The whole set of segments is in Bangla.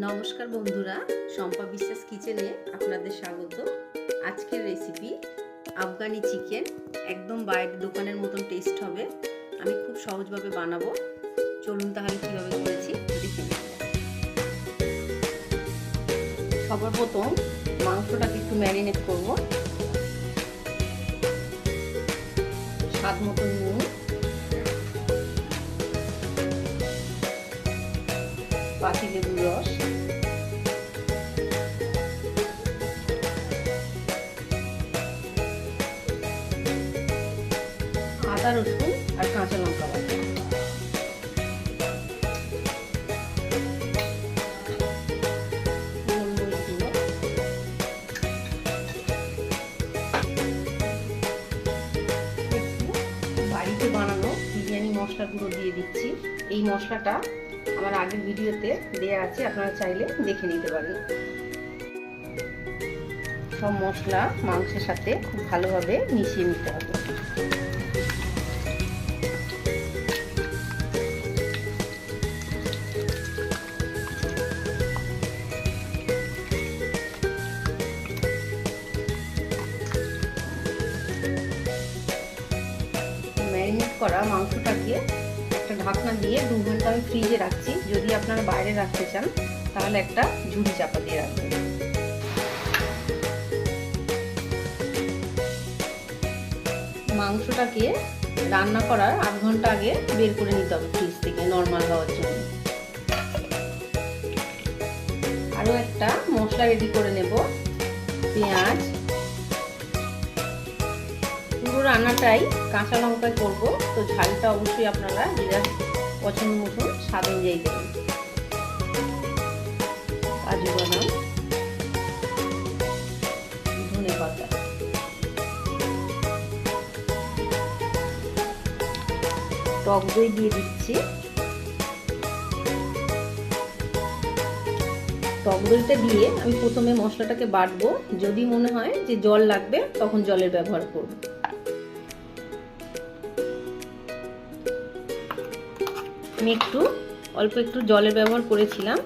নমস্কার বন্ধুরা, শম্পা বিশ্বাস কিচেনে আপনাদের স্বাগত। আজকের রেসিপি আফগানি চিকেন একদম বাইরের দোকানের মতন টেস্ট হবে। আমি খুব সহজভাবে বানাবো। চলুন তাহলে কীভাবে করেছি, দেখে সবার প্রথম মাংসটাকে একটু ম্যারিনেট করব। স্বাদ মতো নুন পাতি লেবুর রস। আদা, রসুন আর কাঁচা লঙ্কা বাড়িতে বানানো বিরিয়ানি মশলা গুঁড়ো দিয়ে দিচ্ছি। এই মশলাটা আমার আগের ভিডিওতে দেয়া আছে, আপনারা চাইলে দেখে নিতে পারেন। সব মশলা মাংসের সাথে খুব ভালোভাবে মিশিয়ে নিতে হবে। করা মাংসটাকে ঢাকনা দিয়ে দু ঘণ্টা আমি ফ্রিজে রাখছি। যদি আপনারা বাইরে রাখতে চান, তাহলে একটা ঝুড়ি চাপা দিয়ে রাখবেন। মাংসটাকে রান্না করার আধ ঘণ্টা আগে বের করে নিতে হবে ফ্রিজ থেকে নর্মাল হওয়ার জন্য। আরও একটা মশলা রেডি করে নেব। পেঁয়াজ রান্নাটাই কাঁচা লঙ্কায় করব। তো ঝালটা অবশ্যই আপনারা যার পছন্দ মতন স্বাদ অনুযায়ী দেবেন। কাজু বাদাম, ধনে পাতা। টক দই দিয়ে দিচ্ছি। টক দইটা দিয়ে আমি প্রথমে মশলাটাকে বাটবো। যদি মনে হয় যে জল লাগবে, তখন জলের ব্যবহার করব। আমি একটু, অল্প একটু জলের ব্যবহার করেছিলাম।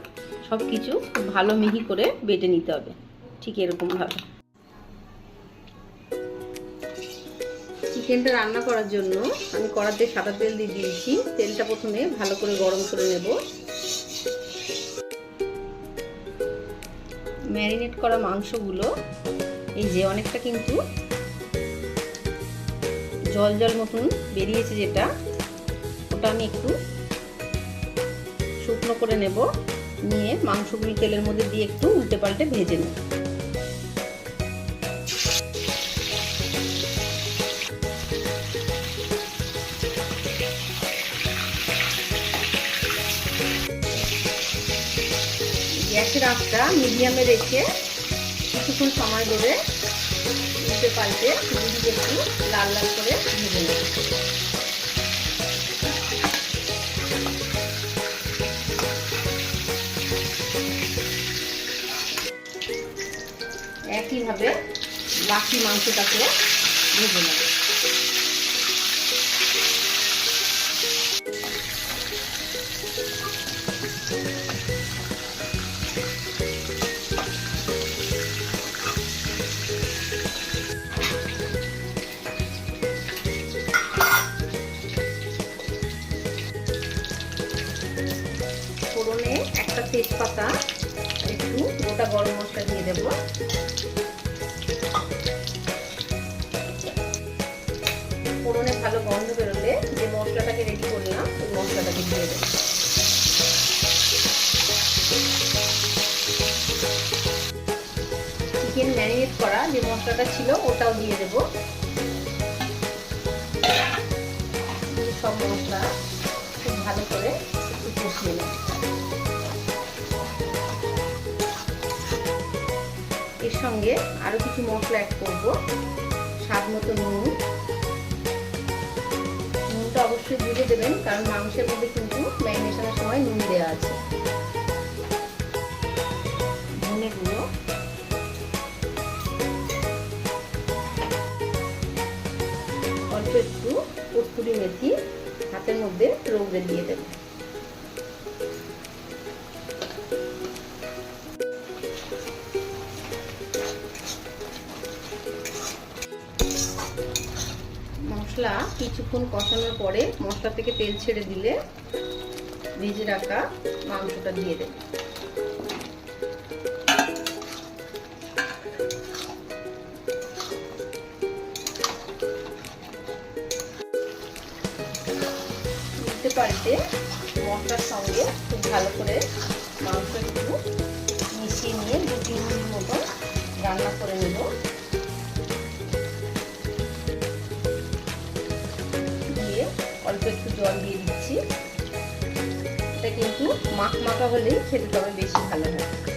সব কিছু ভালো মিহি করে বেটে নিতে হবে, ঠিক এরকমভাবে চিকেনটা রান্না করার জন্য আমি কড়াতে সাদা তেল দিয়ে দিয়েছি। তেলটা প্রথমে ভালো করে গরম করে নেব। ম্যারিনেট করা মাংসগুলো, এই যে অনেকটা কিন্তু জল জল মতন বেরিয়েছে যেটা, ওটা আমি একটু শুকনো করে নেব। নিয়ে মাংসগুলো তেলের মধ্যে দিয়ে একটু উল্টে পাল্টে ভেজে নেব। গ্যাসের আঁচটা মিডিয়ামে রেখে কিছুক্ষণ সময় ধরে উল্টে পাল্টে একটু লাল লাল করে ভেজে নেব। একইভাবে বাকি মাংসটাকে ভেজে নেব? একটা তেজপাতা একটু গোটা গরম মশলা দিয়ে দেব। ম্যারিনেট করা যে মশলাটা ছিল, ওটাও দিয়ে দেব। সব মশলা খুব ভালো করে কষিয়ে নেব। এর সঙ্গে আরও কিছু মশলা অ্যাড করব। স্বাদ মতো নুন। নুনটা অবশ্যই বুঝে দেবেন, কারণ মাংসের মধ্যে কিন্তু ম্যারিনেশনের সময় নুন দেওয়া আছে। ধনে গুঁড়ো হাতের মধ্যে দিয়ে দেব। মশলা কিছুক্ষণ কষানোর পরে মশলা থেকে তেল ছেড়ে দিলে ভেজে রাখা মাংসটা দিয়ে দেবে। ভালো করে মাংস একটু মিশিয়ে নিয়ে দু তিন মতো রান্না করে নেব। দিয়ে অল্প একটু জল দিয়ে দিচ্ছি। এটা কিন্তু মাখ মাখা হলেই খেতে তবে বেশি ভালো হয়।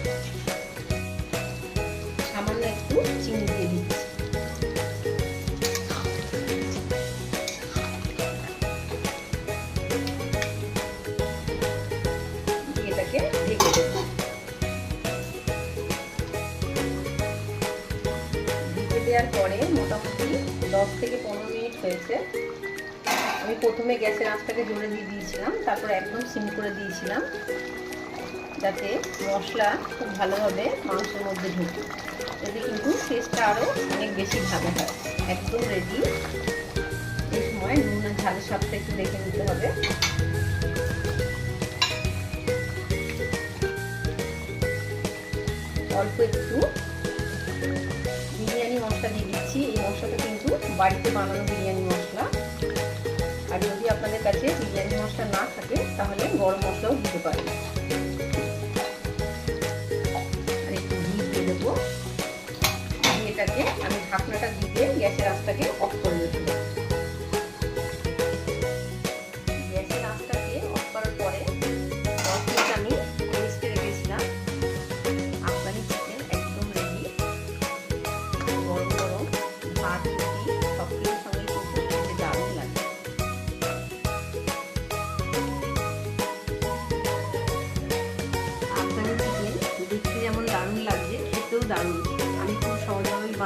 দেওয়ার পরে মোটামুটি দশ থেকে পনেরো মিনিট হয়েছে। আমি প্রথমে গ্যাসের আঁচটাকে জোরে দিয়ে দিয়েছিলাম, তারপর একদম সিম করে দিয়েছিলাম, যাতে মশলা খুব ভালোভাবে মাংসের মধ্যে ঢুকে। এতে কিন্তু টেস্টটা আরও অনেক বেশি ভালো হয়। একদম রেডি এই সময় নুন আর ঝালের স্বাদটা একটু দেখে নিতে হবে। অল্প একটু দিচ্ছি এই মশলাটা কিন্তু বাড়িতে বানানো বিরিয়ানি মশলা। আর যদি আপনাদের কাছে বিরিয়ানি মশলা না থাকে, তাহলে গরম মশলাও দিতে পারি আর একটু ঘি দিয়ে দেবো। এটাকে, আমি ঢাকনাটা দিয়ে গ্যাসের রাস্তাকে অফ করে দেবো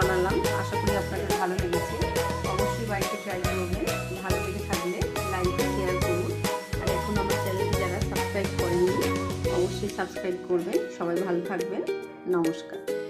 বানালাম। আশা করি আপনাদের ভালো লেগেছে। অবশ্যই বাড়িতে ট্রাই করবেন ভালো লেগে থাকলে লাইক শেয়ার করুন। আর এখন আমার চ্যানেলটি যারা সাবস্ক্রাইব করেননি, অবশ্যই সাবস্ক্রাইব করবেন। সবাই ভালো থাকবেন। নমস্কার।